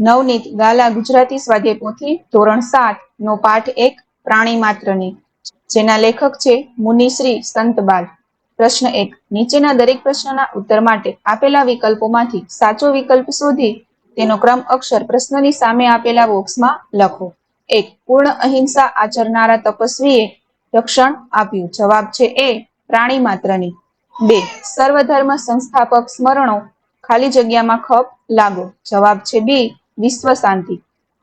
નવનીત ગાલા ગુજરાતી સ્વાધ્યાય પોથી ધોરણ સાત નો પાઠ એક પ્રાણી માત્રની. જેના લેખક છે મુનિશ્રી સંતબાલ. પ્રશ્ન એક, નીચેના દરેક પ્રશ્નના ઉત્તર માટે આપેલા વિકલ્પોમાંથી સાચો વિકલ્પ શોધી તેનો ક્રમ અક્ષર પ્રશ્નની સામે આપેલા બોક્સમાં લખો. એક, પૂર્ણ અહિંસા આચરનારા તપસ્વીએ રક્ષણ આપ્યું. જવાબ છે એ, પ્રાણી માત્રની. બે, સર્વધર્મ સંસ્થાપક સ્મરણો ખાલી જગ્યામાં ખપ લાગો. જવાબ છે બી વિશ્વ શાંતિ.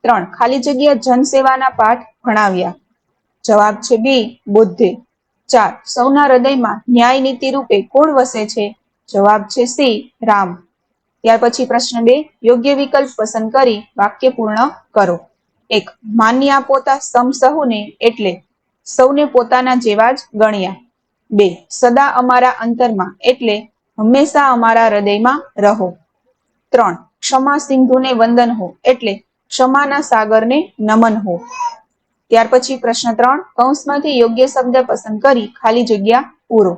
ત્રણ, ખાલી જગ્યા જનસેવાના પાઠ ભણાવ્યા. જવાબ છે બી, બુદ્ધે. ચાર, સૌના હૃદયમાં ન્યાય નીતિ રૂપે કોણ વસે છે? જવાબ છે સી, રામ. ત્યાર પછી પ્રશ્ન બે, યોગ્ય વિકલ્પ પસંદ કરી વાક્ય પૂર્ણ કરો. એક, માન્યા પોતા સમ સહુને એટલે સૌને પોતાના જેવા જ ગણ્યા. બે, સદા અમારા અંતરમાં એટલે હંમેશા અમારા હૃદયમાં રહો. ત્રણ ક્ષમા સિંધુને વંદન હો, એટલે ક્ષમાના સાગરને નમન હો. ત્યાર પછી પ્રશ્ન ત્રણ, કૌંસમાંથી યોગ્ય શબ્દ પસંદ કરી ખાલી જગ્યા પૂરો.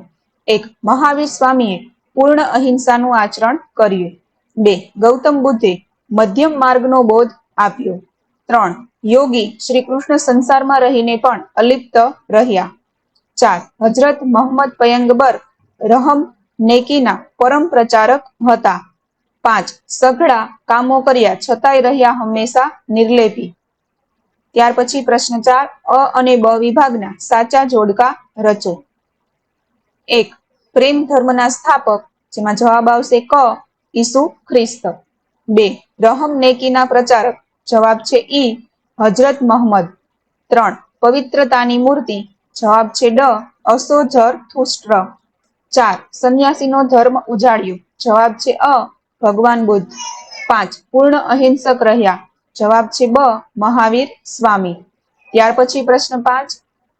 એક, મહાવીર સ્વામીએ પૂર્ણ અહિંસાનું આચરણ કર્યું. બે, ગૌતમ બુદ્ધે મધ્યમ માર્ગનો બોધ આપ્યો. ત્રણ, યોગી શ્રી કૃષ્ણ સંસારમાં રહીને પણ અલિપ્ત રહ્યા. ચાર હજરત મોહમ્મદ પયંગબર રહમ નેકીના પરમ પ્રચારક હતા. પાંચ સઘળા કામો કર્યા છતાંય રહ્યા હંમેશા નિર્લેપી. ત્યાર પછી પ્રશ્ન ચાર, અ અને બ વિભાગના સાચા જોડકા રચો. એક, પ્રેમ ધર્મના સ્થાપક, જેમાં જવાબ આવશે ક, ઈસુ ખ્રિસ્ત. બે, રહમ નેકીના પ્રચારક, જવાબ છે ઈ હજરત મોહમ્મદ ત્રણ, પવિત્રતાની મૂર્તિ, જવાબ છે ડ, અસોજર થુષ્ટ્ર. ચાર, સંન્યાસીનો ધર્મ ઉજાડ્યો જવાબ છે અ ભગવાન બુદ્ધ. પાંચ, પૂર્ણ અહિંસક રહ્યા. જવાબ છે બ, મહાવીર સ્વામી. ત્યાર પછી પ્રશ્ન પાંચ,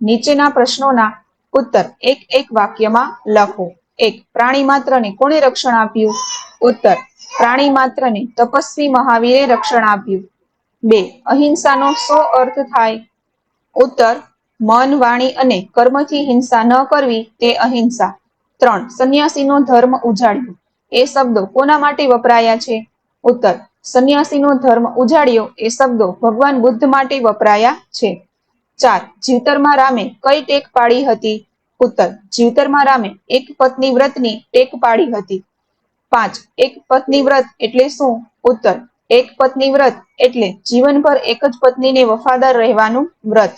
નીચેના પ્રશ્નોના ઉત્તર એક એક વાક્યમાં લખો. એક, પ્રાણી માત્રને કોણે રક્ષણ આપ્યું? ઉત્તર, પ્રાણી માત્રને તપસ્વી મહાવીરે રક્ષણ આપ્યું. બે, અહિંસાનો સો અર્થ થાય? ઉત્તર, મન, વાણી અને કર્મથી હિંસા ન કરવી તે અહિંસા. ત્રણ, સંન્યાસીનો ધર્મ ઉજાડ્યો એ શબ્દો કોના માટે વપરાયા છે? ઉત્તર, સંન્યાસીનો ધર્મ ઉજાડ્યો એ શબ્દો ભગવાન બુદ્ધ માટે વપરાયા છે. ચાર, જીવતરમાં રામે કઈ ટેક પાડી હતી? ઉત્તર, જીવતરમાં રામે એક પત્ની વ્રતની ટેક પાડી હતી. પાંચ, એક પત્ની વ્રત એટલે શું? ઉત્તર, એક પત્ની વ્રત એટલે જીવનભર એક જ પત્નીને વફાદાર રહેવાનું વ્રત.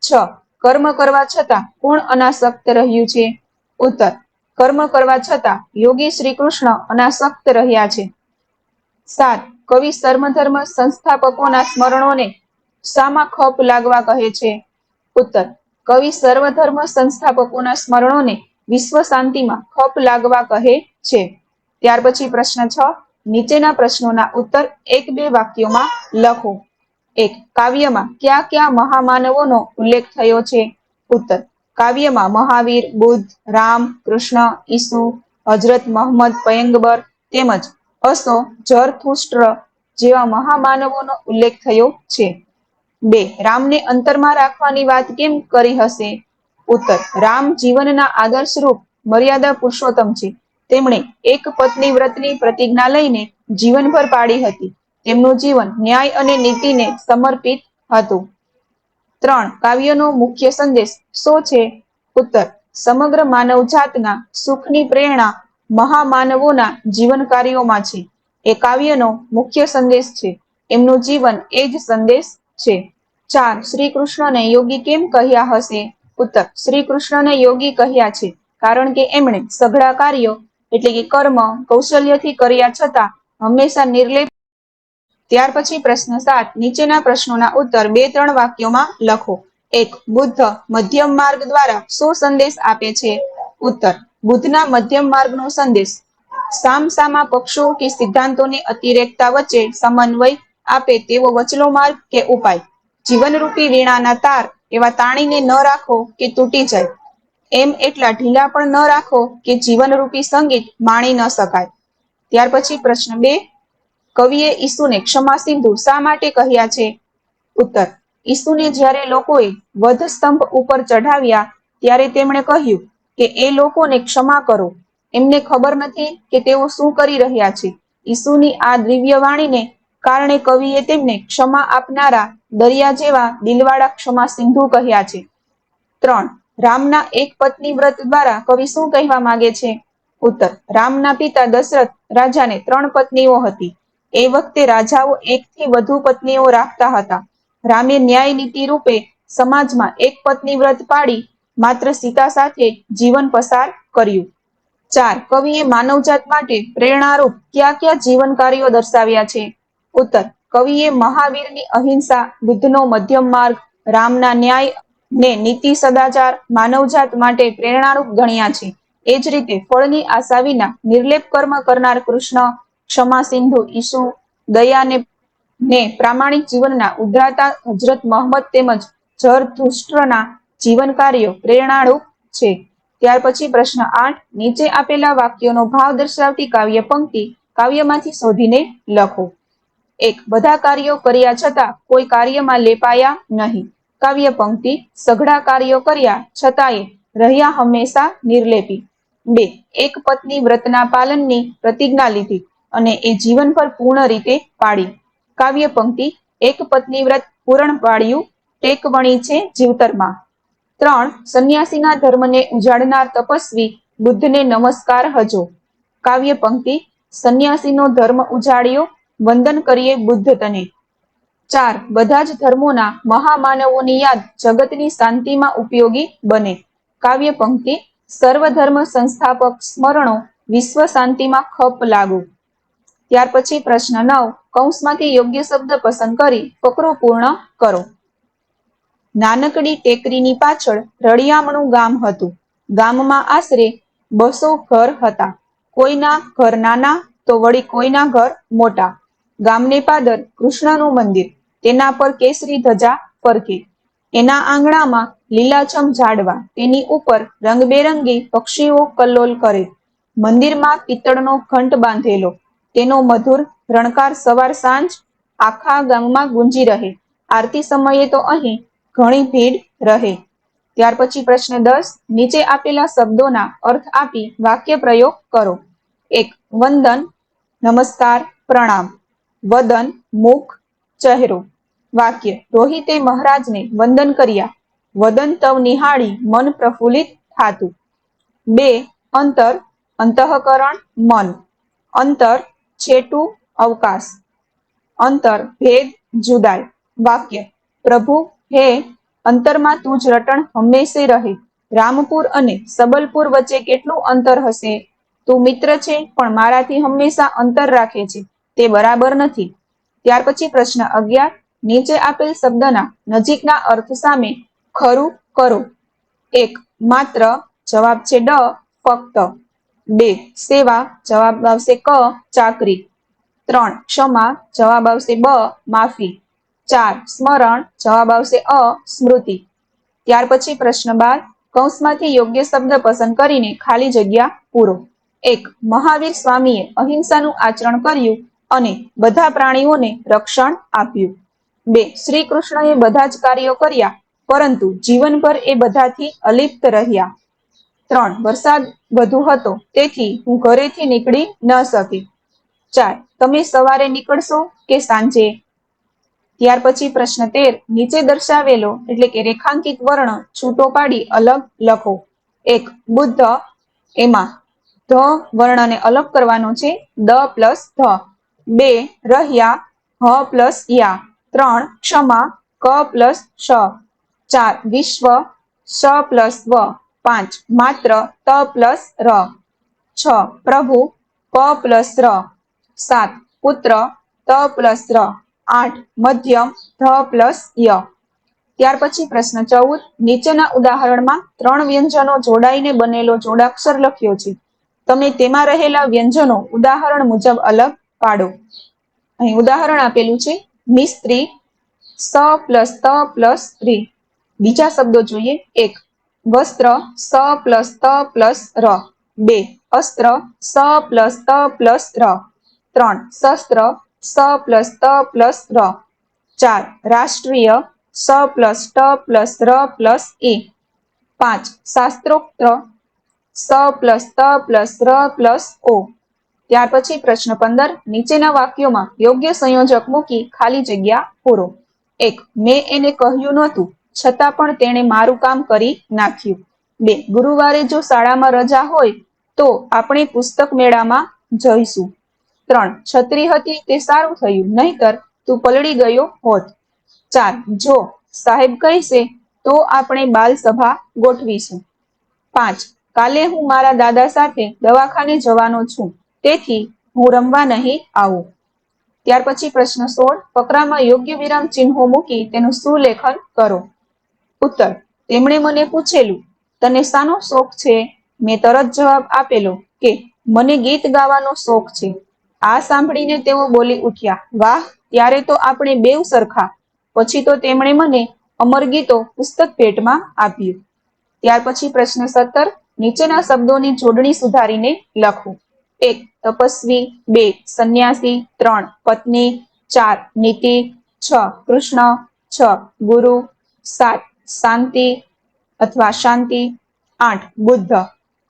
છ, કર્મ કરવા છતાં કોણ અનાસક્ત રહ્યું છે? ઉત્તર કર્મ કરવા છતાં યોગી શ્રી કૃષ્ણ અનાસક્ત રહ્યા છે. સાત, કવિ સર્વધર્મ સંસ્થાપકોના સ્મરણોને શામાં ખપ લાગવા કહે છે. ઉત્તર, કવિ સર્વધર્મ સંસ્થાપકોના સ્મરણોને વિશ્વ શાંતિમાં ખપ લાગવા કહે છે. ત્યાર પછી પ્રશ્ન છ, નીચેના પ્રશ્નોના ઉત્તર એક બે વાક્યોમાં લખો. એક, કાવ્યમાં કયા કયા મહામાનવોનો ઉલ્લેખ થયો છે? ઉત્તર કાવ્યમાં મહાવીર, બુદ્ધ, રામ, કૃષ્ણ, ઈસુ હજરત મોહમ્મદ પયંગબર તેમજ અસો જરથુષ્ટ્ર જેવા મહામાનવોનો ઉલ્લેખ થયો છે. બે, રામને અંતરમાં રાખવાની વાત કેમ કરી હશે? ઉત્તર, રામ જીવનના આદર્શ રૂપ મર્યાદા પુરુષોત્તમ છે. તેમણે એક પત્ની વ્રતની પ્રતિજ્ઞા લઈને જીવનભર પાડી હતી. તેમનું જીવન ન્યાય અને નીતિને સમર્પિત હતું. ત્રણ કાવ્યનો મુખ્ય સંદેશ શો છે? ઉત્તર, સમગ્ર માનવ જાતના સુખની પ્રેરણા મહામાનવોના જીવન કાર્યોમાં છે. એ કાવ્યનો મુખ્ય સંદેશ છે. એમનું જીવન એ જ સંદેશ છે. ચાર શ્રી કૃષ્ણને યોગી કેમ કહ્યા હશે? ઉત્તર શ્રી કૃષ્ણને યોગી કહ્યા છે કારણ કે એમણે સઘળા કાર્યો એટલે કે કર્મ કૌશલ્યથી કર્યા છતાં હંમેશા નિર્લેપ ત્યાર પછી પ્રશ્ન સાત, નીચેના પ્રશ્નોના ઉત્તર બે ત્રણ વાક્યોમાં લખો. એક, બુદ્ધ મધ્યમ માર્ગ દ્વારા શું સંદેશ આપે છે? ઉત્તર, બુદ્ધના મધ્યમ માર્ગનો સંદેશ. સામસામા પક્ષો કે સિદ્ધાંતોની અતિરેકતા વચ્ચે સમન્વય આપે તેવો વચલો માર્ગ કે ઉપાય? જીવનરૂપી વીણાના તાર એવા તાણીને ન રાખો કે તૂટી જાય. એમ એટલા ઢીલા પણ ન રાખો કે જીવનરૂપી સંગીત માણી ન શકાય. ત્યાર પછી પ્રશ્ન બે કવિએ ઈસુને ક્ષમા સિંધુ શા માટે કહ્યા છે? ઉત્તર, ઈસુને જ્યારે લોકોએ વધ સ્તંભ ઉપર ચઢાવ્યા, ત્યારે તેમણે કહ્યું કે એ લોકોને ક્ષમા કરો. એમને ખબર નથી કે તેઓ શું કરી રહ્યા છે. ઈસુની આ દિવ્ય વાણીને કારણે કવિએ તેમને ક્ષમા આપનારા દરિયા જેવા દિલવાળા ક્ષમા સિંધુ કહ્યા છે. ત્રણ, રામના એક પત્ની વ્રત દ્વારા કવિ શું કહેવા માંગે છે? ઉત્તર, રામના પિતા દશરથ રાજાને ત્રણ પત્નીઓ હતી. એ વખતે રાજાઓ એકથી વધુ પત્નીઓ રાખતા હતા. રામે ન્યાય નીતિ રૂપે સમાજમાં એક પત્ની વ્રત પાડી, માત્ર સીતા સાથે જીવન પસાર કર્યું. ચાર, કવિએ માનવજાત માટે પ્રેરણારૂપ કયા કયા જીવન કાર્યો દર્શાવ્યા છે? ઉત્તર, કવિએ મહાવીરની અહિંસા, બુદ્ધનો મધ્યમ માર્ગ, રામના ન્યાય ને નીતિ સદાચાર, માનવજાત માટે પ્રેરણારૂપ ગણ્યા છે. એ જ રીતે ફળની આશા વિના નિર્લેપ કર્મ કરનાર કૃષ્ણ ક્ષમા સિંધુ ઈસુ દયાને ને પ્રામાણિક જીવનના ઉદ્રાતા હજરત મોહમ્મદ તેમજ જરધુષ્ટ્રના જીવન કાર્યો પ્રેરણારૂપ છે. ત્યાર પછી પ્રશ્ન આઠ, નીચે આપેલા વાક્યોનો ભાવ દર્શાવતી કાવ્ય પંક્તિ કાવ્યમાંથી શોધીને લખો. એક, બધા કાર્યો કર્યા છતાં કોઈ કાર્યમાં લેપાયા નહીં. કાવ્ય પંક્તિ, સઘળા કાર્યો કર્યા છતાંય રહ્યા હંમેશા નિર્લેપી. બે, એક પત્ની વ્રતના પાલનની પ્રતિજ્ઞા લીધી. અને એ જીવન પર પૂર્ણ રીતે પાડી. કાવ્ય પંક્તિ, એક પત્ની વ્રત પૂરણ પાડ્યું ટેકવણી છે જીવતરમાં. ત્રણ, સંન્યાસીના ધર્મને ઉજાડનાર તપસ્વી, બુદ્ધને નમસ્કાર હજો. કાવ્ય પંક્તિ, સંન્યાસીનો ધર્મ ઉજાડ્યો, વંદન કરીએ બુદ્ધ તને. ચાર, બધા જ ધર્મોના મહામાનવોની યાદ જગતની શાંતિમાં ઉપયોગી બને. કાવ્ય પંક્તિ, સર્વધર્મ સંસ્થાપક સ્મરણો વિશ્વ શાંતિમાં ખપ લાગુ. ત્યાર પછી પ્રશ્ન નવ, કૌંસમાંથી યોગ્ય શબ્દ પસંદ કરી ફકરો પૂર્ણ કરો. નાનકડી ટેકરીની પાછળ રળિયામણું ગામ હતું. ગામમાં આશરે બસો ઘર હતા. કોઈના ઘર નાના તો વળી કોઈના ઘર મોટા. ગામને પાદર કૃષ્ણનું મંદિર, તેના પર કેસરી ધજા ફરકે. એના આંગણામાં લીલાછમ ઝાડવા, તેની ઉપર રંગબેરંગી પક્ષીઓ કલ્લોલ કરે. મંદિરમાં પિત્તળનો ઘંટ બાંધેલો. તેનો મધુર રણકાર સવાર સાંજ આખા ગામમાં ગુંજી રહે. આરતી સમયે તો અહીં ઘણી ભીડ રહે. ત્યાર પછી પ્રશ્ન દસ, નીચે આપેલા શબ્દોના અર્થ આપી વાક્ય પ્રયોગ કરો. એક, વંદન, નમસ્કાર, પ્રણામ. વદન, મુખ, ચહેરો. વાક્ય, રોહિતે મહારાજને વંદન કર્યા. વદન તવ નિહાળી મન પ્રફુલ્લિત થાતું. બે, અંતર, અંતઃકરણ, મન. અંતર છેટું અવકાશ. અંતર, ભેદ જુદાય વાક્ય, પ્રભુ, હે, અંતરમાં તું જ રટણ હંમેશે રહે. રામપુર અને સબલપુર વચ્ચે કેટલું અંતર હશે? તું મિત્ર છે, પણ મારાથી હંમેશા અંતર રાખે છે. તે બરાબર નથી. ત્યાર પછી પ્રશ્ન અગિયાર, નીચે આપેલ શબ્દના નજીકના અર્થ સામે ખરું કરો? એક, માત્ર. જવાબ છે, ડ, ફક્ત. બે, સેવા, જવાબ આવશે ક, ચાકરી. ત્રણ, ક્ષમા, જવાબ આવશે બ, માફી. ચાર, સ્મરણ, જવાબ આવશે અ, સ્મૃતિ. ત્યાર પછી પ્રશ્ન બાર, કૌંસમાંથી યોગ્ય શબ્દ પસંદ કરીને ખાલી જગ્યા પૂરો. એક, મહાવીર સ્વામીએ અહિંસાનું આચરણ કર્યું અને બધા પ્રાણીઓને રક્ષણ આપ્યું. બે શ્રી કૃષ્ણએ બધા જ કાર્યો કર્યા, પરંતુ જીવનભર એ બધાથી અલિપ્ત રહ્યા. ત્રણ, વરસાદ વધુ હતો. તેથી હું ઘરેથી નીકળી ન શકી. ચાર તમે સવારે નીકળશો કે સાંજે? ત્યાર પછી પ્રશ્ન તેર, નીચે દર્શાવેલો એટલે કે રેખાંકિત વર્ણ છૂટો પાડી અલગ લખો. એક, બુદ્ધ, એમાં ધ વર્ણને અલગ કરવાનો છે દ પ્લસ ધ. બે, રહ્યા, હ પ્લસ યા. ત્રણ, ક્ષમા, ક પ્લસ શ. ચાર, વિશ્વ શ પ્લસ વ. પાંચ. માત્ર ત પ્લસ ર. છ. પ્રભુ, પ પ્લસ ર. સાત. પુત્ર, ત પ્લસ ર. આઠ. મધ્યમ, ધ પ્લસ ય. ત્યાર પછી પ્રશ્ન ચૌદ. નીચેના ઉદાહરણમાં ત્રણ વ્યંજનો જોડાઈને બનેલો જોડાક્ષર લખ્યો છે. તમે તેમાં રહેલા વ્યંજનો ઉદાહરણ મુજબ અલગ પાડો. અહીં ઉદાહરણ આપેલું છે. મિસ્ત્રી, સ પ્લસ ત પ્લસ ત્રી. બીજા શબ્દો જોઈએ. એક. વસ્ત્ર સ પ્લસ ત પ્લસ ર. બે. અસ્ત્ર સ પ્લસ ત પ્લસ ર. ત્રણ. શસ્ત્ર સ પ્લસ ત પ્લસ ર. ચાર. રાષ્ટ્રીય સ પ્લસ ટ પ્લસ ર પ્લસ એ. પાંચ. શાસ્ત્રોક્ત સ પ્લસ ત પ્લસ ર પ્લસ ઓ. ત્યાર પછી પ્રશ્ન પંદર. નીચેના વાક્યોમાં યોગ્ય સંયોજક મૂકી ખાલી જગ્યા પૂરો. એક. મેં એને કહ્યું નહોતું. છતાં પણ તેણે મારું કામ કરી નાખ્યું. બે, ગુરુવારે જો શાળામાં રજા હોય તો આપણે પુસ્તક મેળામાં જઈશું. ત્રણ, છત્રી હતી તે સારું થયું, નહીતર તું પલળી ગયો હોત. ચાર, જો સાહેબ કહેશે તો આપણે બાલ સભા ગોઠવીશું. પાંચ, કાલે હું મારા દાદા સાથે દવાખાને જવાનો છું, તેથી હું રમવા નહીં આવું. ત્યાર પછી પ્રશ્ન સોળ, ફકરામાં યોગ્ય વિરામ ચિહ્નો મૂકી તેનું સુલેખન કરો. ઉત્તર. તેમણે મને પૂછેલું, તને શાનો શોખ છે? મેં તરત જવાબ આપેલો કે, મને ગીત ગાવાનો શોખ છે. આ સાંભળીને તેઓ બોલી ઉઠ્યા, વાહ, ત્યારે તો આપણે બેવ સરખા. પછી તો તેમણે મને અમર ગીતો પુસ્તક ભેટમાં આપ્યું. ત્યાર પછી પ્રશ્ન સત્તર, નીચેના શબ્દોની જોડણી સુધારીને લખો. એક, તપસ્વી બે, સંન્યાસી ત્રણ, પત્ની ચાર, નીતિ છ, કૃષ્ણ છ, ગુરુ સાત શાંતિ અથવા શાંતિ. આઠ, બુદ્ધ.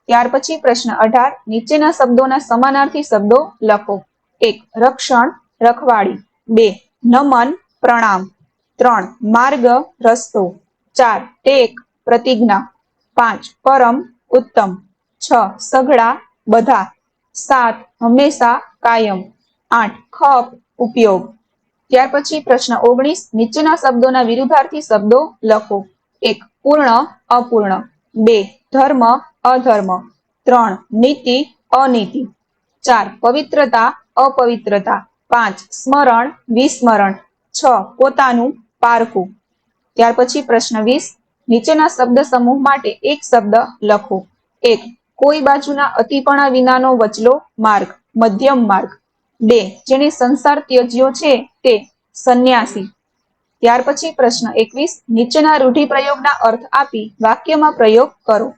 ત્યાર પછી પ્રશ્ન અઢાર, નીચેના શબ્દોના સમાનાર્થી શબ્દો લખો. એક, રક્ષણ, રખવાડી. બે, નમન, પ્રણામ. ત્રણ, માર્ગ, રસ્તો. ચાર, ટેક, પ્રતિજ્ઞા. પાંચ, પરમ, ઉત્તમ. છ, સઘળા, બધા. સાત, હંમેશા કાયમ. આઠ, ખપ, ઉપયોગ. ત્યાર પછી પ્રશ્ન ઓગણીસ, નીચેના શબ્દોના વિરુદ્ધાર્થી શબ્દો લખો. એક, પૂર્ણ, અપૂર્ણ. બે, ધર્મ, અધર્મ. ત્રણ, નીતિ, અનીતિ. ચાર, પવિત્રતા, અપવિત્રતા. પાંચ, સ્મરણ, વિસ્મરણ. છ, પોતાનું પારખું. ત્યાર પછી પ્રશ્ન વીસ, નીચેના શબ્દ સમૂહ માટે એક શબ્દ લખો. એક, કોઈ બાજુના અતિપણા વિનાનો વચલો માર્ગ, મધ્યમ માર્ગ. બે. જેને સંસાર ત્યજ્યો છે તે સંન્યાસી. ત્યાર પછી પ્રશ્ન એકવીસ. નીચેના રૂઢિપ્રયોગના અર્થ આપી વાક્યમાં પ્રયોગ કરો.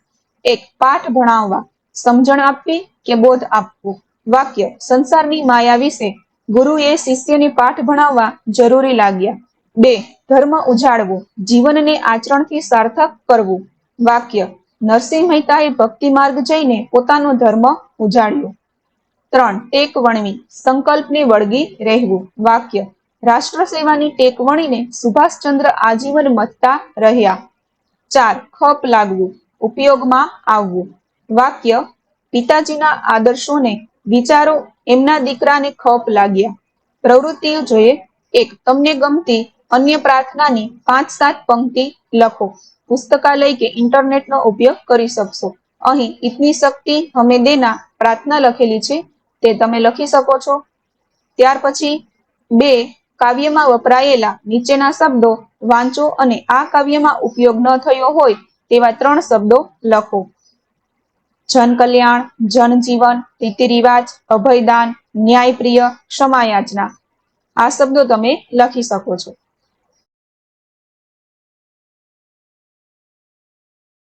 એક, પાઠ ભણાવવા. સમજણ આપવી કે બોધ આપવો? વાક્ય, સંસારની માયા વિશે. ગુરુએ શિષ્યને પાઠ ભણાવવા જરૂરી લાગ્યા. બે, ધર્મ ઉજાડવો. જીવનને આચરણથી સાર્થક કરવું. વાક્ય, નરસિંહ મહેતાએ ભક્તિ માર્ગ જઈને પોતાનો ધર્મ ઉજાડ્યો. ત્રણ ટેક વણવી સંકલ્પને વળગી રહેવું. વાક્ય રાષ્ટ્ર સેવાની ટેક વણીને સુભાષચંદ્ર આજીવન મથતા રહ્યા. ચાર, ખપ લાગવું, ઉપયોગમાં આવવું. વાક્ય, પિતાજીના આદર્શોને વિચારો, એમના દીકરાને ખપ લાગ્યા. પ્રવૃત્તિઓ જોઈએ. એક, તમને ગમતી અન્ય પ્રાર્થનાની પાંચ સાત પંક્તિ લખો. પુસ્તકાલય કે ઇન્ટરનેટનો ઉપયોગ કરી શકશો. અહીં, ઇતની શક્તિ હમે દેના પ્રાર્થના લખેલી છે. તે તમે લખી શકો છો. ત્યાર પછી બે કાવ્યમાં વપરાયેલા નીચેના શબ્દો વાંચો અને આ કાવ્યમાં ઉપયોગ ન થયો હોય તેવા ત્રણ શબ્દો લખો. જન કલ્યાણ જનજીવન રીતિ રિવાજ અભયદાન, ન્યાયપ્રિય, ક્ષમાયાચના. આ શબ્દો તમે લખી શકો છો.